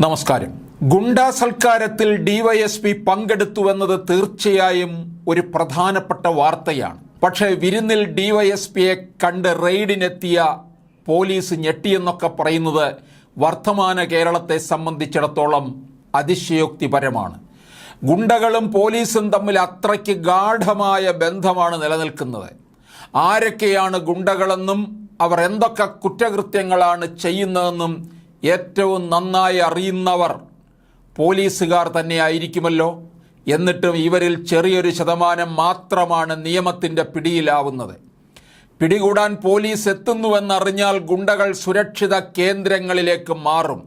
നമസ്കാരം. ഗുണ്ടാ സൽക്കാരത്തിൽ ഡിവൈഎസ്പി പങ്കെടുത്തുവെന്നത് തീർച്ചയായും ഒരു പ്രധാനപ്പെട്ട വാർത്തയാണ്. പക്ഷേ വിരുന്നിൽ ഡിവൈഎസ്പിയെ കണ്ട് റെയ്ഡിനെത്തിയ പോലീസ് ഞെട്ടിയെന്നൊക്കെ പറയുന്നത് വർത്തമാന കേരളത്തെ സംബന്ധിച്ചിടത്തോളം അതിശയോക്തിപരമാണ്. ഗുണ്ടകളും പോലീസും തമ്മിൽ അത്രയ്ക്ക് ഗാഠമായ ബന്ധമാണ് നിലനിൽക്കുന്നത്. ആരൊക്കെയാണ് ഗുണ്ടകളെന്നും അവർ എന്തൊക്കെ കുറ്റകൃത്യങ്ങളാണ് ചെയ്യുന്നതെന്നും ഏറ്റവും നന്നായി അറിയുന്നവർ പോലീസുകാർ തന്നെ ആയിരിക്കുമല്ലോ എന്നിട്ടും ഇവരിൽ ചെറിയൊരു ശതമാനം മാത്രമാണ് നിയമത്തിന്റെ പിടിയിലാവുന്നത്. പിടികൂടാൻ പോലീസ് എത്തുന്നുവെന്നറിഞ്ഞാൽ ഗുണ്ടകൾ സുരക്ഷിത കേന്ദ്രങ്ങളിലേക്ക് മാറും.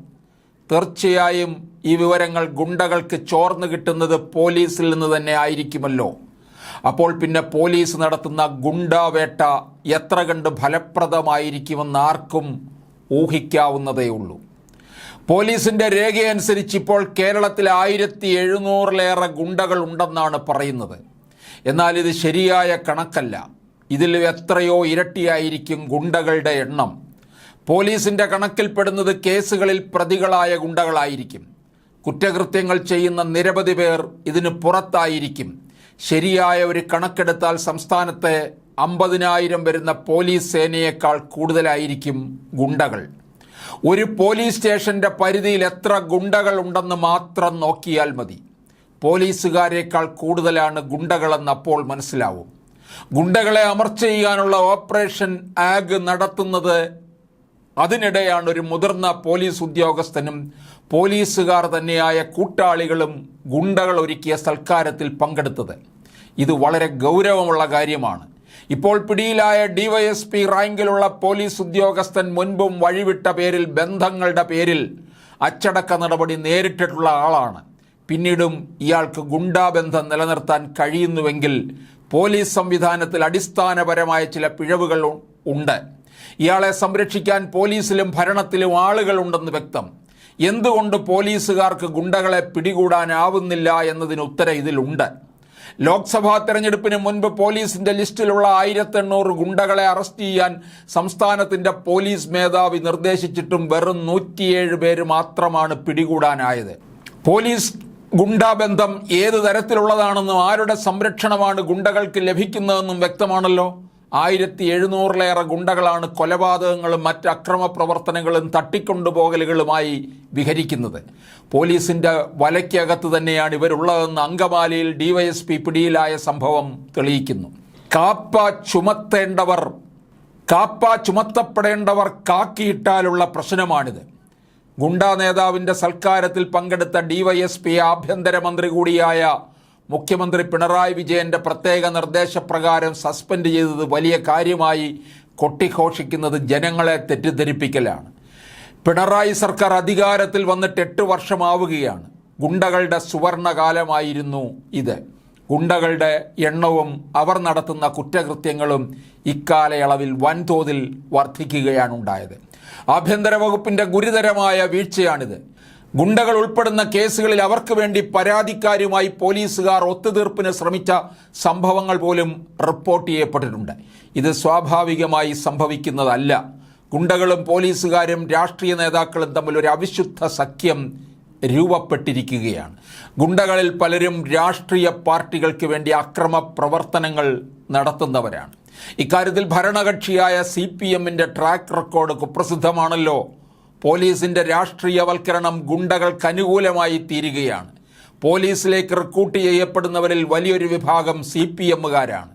തീർച്ചയായും ഈ വിവരങ്ങൾ ഗുണ്ടകൾക്ക് ചോർന്നു കിട്ടുന്നത് പോലീസിൽ നിന്ന് തന്നെ ആയിരിക്കുമല്ലോ. അപ്പോൾ പിന്നെ പോലീസ് നടത്തുന്ന ഗുണ്ടാവേട്ട എത്ര കണ്ട് ഫലപ്രദമായിരിക്കുമെന്ന് ആർക്കും ഊഹിക്കാവുന്നതേയുള്ളൂ. പോലീസിന്റെ രേഖയനുസരിച്ച് ഇപ്പോൾ കേരളത്തിൽ ആയിരത്തി എഴുന്നൂറിലേറെ ഗുണ്ടകൾ ഉണ്ടെന്നാണ് പറയുന്നത്. എന്നാൽ ഇത് ശരിയായ കണക്കല്ല. ഇതിൽ എത്രയോ ഇരട്ടിയായിരിക്കും ഗുണ്ടകളുടെ എണ്ണം. പോലീസിന്റെ കണക്കിൽപ്പെടുന്നത് കേസുകളിൽ പ്രതികളായ ഗുണ്ടകളായിരിക്കും. കുറ്റകൃത്യങ്ങൾ ചെയ്യുന്ന നിരവധി പേർ ഇതിന് പുറത്തായിരിക്കും. ശരിയായ ഒരു കണക്കെടുത്താൽ സംസ്ഥാനത്തെ അമ്പതിനായിരം വരുന്ന പോലീസ് സേനയേക്കാൾ കൂടുതലായിരിക്കും ഗുണ്ടകൾ. ഒരു പോലീസ് സ്റ്റേഷന്റെ പരിധിയിൽ എത്ര ഗുണ്ടകൾ ഉണ്ടെന്ന് മാത്രം നോക്കിയാൽ മതി. പോലീസുകാരേക്കാൾ കൂടുതലാണ് ഗുണ്ടകളെന്ന് അപ്പോൾ മനസ്സിലാവും. ഗുണ്ടകളെ അമർച്ച ചെയ്യാനുള്ള ഓപ്പറേഷൻ ആഗ് നടത്തുന്നത് അതിനിടെയാണ് ഒരു മുതിർന്ന പോലീസ് ഉദ്യോഗസ്ഥനും പോലീസുകാർ തന്നെയായ കൂട്ടാളികളും ഗുണ്ടകൾ ഒരുക്കിയ സൽക്കാരത്തിൽ പങ്കെടുത്തത്. ഇത് വളരെ ഗൗരവമുള്ള കാര്യമാണ്. ഇപ്പോൾ പിടിയിലായ ഡിവൈഎസ്പി റാങ്കിലുള്ള പോലീസ് ഉദ്യോഗസ്ഥൻ മുൻപും വഴിവിട്ട പേരിൽ ബന്ധങ്ങളുടെ പേരിൽ അച്ചടക്ക നടപടി നേരിട്ടിട്ടുള്ള ആളാണ്. പിന്നീടും ഇയാൾക്ക് ഗുണ്ടാബന്ധം നിലനിർത്താൻ കഴിയുന്നുവെങ്കിൽ പോലീസ് സംവിധാനത്തിൽ അടിസ്ഥാനപരമായ ചില പിഴവുകൾ ഉണ്ട്. ഇയാളെ സംരക്ഷിക്കാൻ പോലീസിലും ഭരണത്തിലും ആളുകളുണ്ടെന്ന് വ്യക്തം. എന്തുകൊണ്ട് പോലീസുകാർക്ക് ഗുണ്ടകളെ പിടികൂടാനാവുന്നില്ല എന്നതിന് ഉത്തരം ഇതിലുണ്ട്. ലോക്സഭാ തെരഞ്ഞെടുപ്പിന് മുൻപ് പോലീസിന്റെ ലിസ്റ്റിലുള്ള ആയിരത്തി എണ്ണൂറ് ഗുണ്ടകളെ അറസ്റ്റ് ചെയ്യാൻ സംസ്ഥാനത്തിന്റെ പോലീസ് മേധാവി നിർദ്ദേശിച്ചിട്ടും വെറും നൂറ്റിയേഴ് പേര് മാത്രമാണ് പിടികൂടാനായത്. പോലീസ് ഗുണ്ടാബന്ധം ഏത് തരത്തിലുള്ളതാണെന്നും ആരുടെ സംരക്ഷണമാണ് ഗുണ്ടകൾക്ക് ലഭിക്കുന്നതെന്നും വ്യക്തമാണല്ലോ? ആയിരത്തി എഴുന്നൂറിലേറെ ഗുണ്ടകളാണ് കൊലപാതകങ്ങളും മറ്റ് അക്രമ പ്രവർത്തനങ്ങളും തട്ടിക്കൊണ്ടുപോകലുകളുമായി വിഹരിക്കുന്നത്. പോലീസിന്റെ വലയ്ക്കകത്ത് തന്നെയാണ് ഇവരുള്ളതെന്ന് അങ്കമാലിയിൽ ഡിവൈഎസ്പി പിടിയിലായ സംഭവം തെളിയിക്കുന്നു. കാപ്പ ചുമത്തേണ്ടവർ കാപ്പ ചുമത്തപ്പെടേണ്ടവർ കാക്കിയിട്ടാലുള്ള പ്രശ്നമാണിത്. ഗുണ്ടാ നേതാവിന്റെ സൽക്കാരത്തിൽ പങ്കെടുത്ത ഡിവൈഎസ്പി ആഭ്യന്തരമന്ത്രി കൂടിയായ മുഖ്യമന്ത്രി പിണറായി വിജയന്റെ പ്രത്യേക നിർദ്ദേശപ്രകാരം സസ്പെൻഡ് ചെയ്തത് വലിയ കാര്യമായി കൊട്ടിഘോഷിക്കുന്നത് ജനങ്ങളെ തെറ്റിദ്ധരിപ്പിക്കലാണ്. പിണറായി സർക്കാർ അധികാരത്തിൽ വന്നിട്ട് എട്ട് വർഷമാവുകയാണ്. ഗുണ്ടകളുടെ സുവർണകാലമായിരുന്നു ഇത്. ഗുണ്ടകളുടെ എണ്ണവും അവർ നടത്തുന്ന കുറ്റകൃത്യങ്ങളും ഇക്കാലയളവിൽ വൻതോതിൽ വർദ്ധിക്കുകയാണ് ഉണ്ടായത് ആഭ്യന്തര വകുപ്പിന്റെ ഗുരുതരമായ വീഴ്ചയാണിത്. ഗുണ്ടകൾ ഉൾപ്പെടുന്ന കേസുകളിൽ അവർക്ക് വേണ്ടി പരാതിക്കാരുമായി പോലീസുകാർ ഒത്തുതീർപ്പിന് ശ്രമിച്ച സംഭവങ്ങൾ പോലും റിപ്പോർട്ട് ചെയ്യപ്പെട്ടിട്ടുണ്ട്. ഇത് സ്വാഭാവികമായി സംഭവിക്കുന്നതല്ല. ഗുണ്ടകളും പോലീസുകാരും രാഷ്ട്രീയ നേതാക്കളും തമ്മിൽ ഒരു അവിശുദ്ധ സഖ്യം രൂപപ്പെട്ടിരിക്കുകയാണ്. ഗുണ്ടകളിൽ പലരും രാഷ്ട്രീയ പാർട്ടികൾക്ക് വേണ്ടി അക്രമ പ്രവർത്തനങ്ങൾ നടത്തുന്നവരാണ്. ഇക്കാര്യത്തിൽ ഭരണകക്ഷിയായ സി പി എമ്മിന്റെ ട്രാക്ക് റെക്കോർഡ് കുപ്രസിദ്ധമാണല്ലോ. പോലീസിന്റെ രാഷ്ട്രീയവൽക്കരണം ഗുണ്ടകൾക്ക് അനുകൂലമായി തീരുകയാണ്. പോലീസിലേക്ക് റിക്രൂട്ട് ചെയ്യപ്പെടുന്നവരിൽ വലിയൊരു വിഭാഗം സി പി എമ്മുകാരാണ്.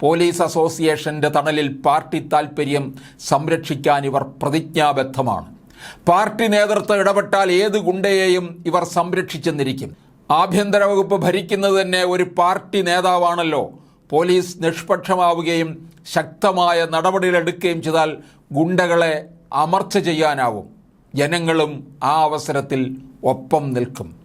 പോലീസ് അസോസിയേഷന്റെ തണലിൽ പാർട്ടി താൽപ്പര്യം സംരക്ഷിക്കാൻ ഇവർ പ്രതിജ്ഞാബദ്ധമാണ്. പാർട്ടി നേതൃത്വം ഇടപെട്ടാൽ ഏത് ഗുണ്ടയെയും ഇവർ സംരക്ഷിച്ചെന്നിരിക്കും. ആഭ്യന്തര വകുപ്പ് ഭരിക്കുന്നത് തന്നെ ഒരു പാർട്ടി നേതാവാണല്ലോ. പോലീസ് നിഷ്പക്ഷമാവുകയും ശക്തമായ നടപടികളെടുക്കുകയും ചെയ്താൽ ഗുണ്ടകളെ അമർച്ച ചെയ്യാനാവും. ജനങ്ങളും ആ അവസരത്തിൽ ഒപ്പം നിൽക്കും.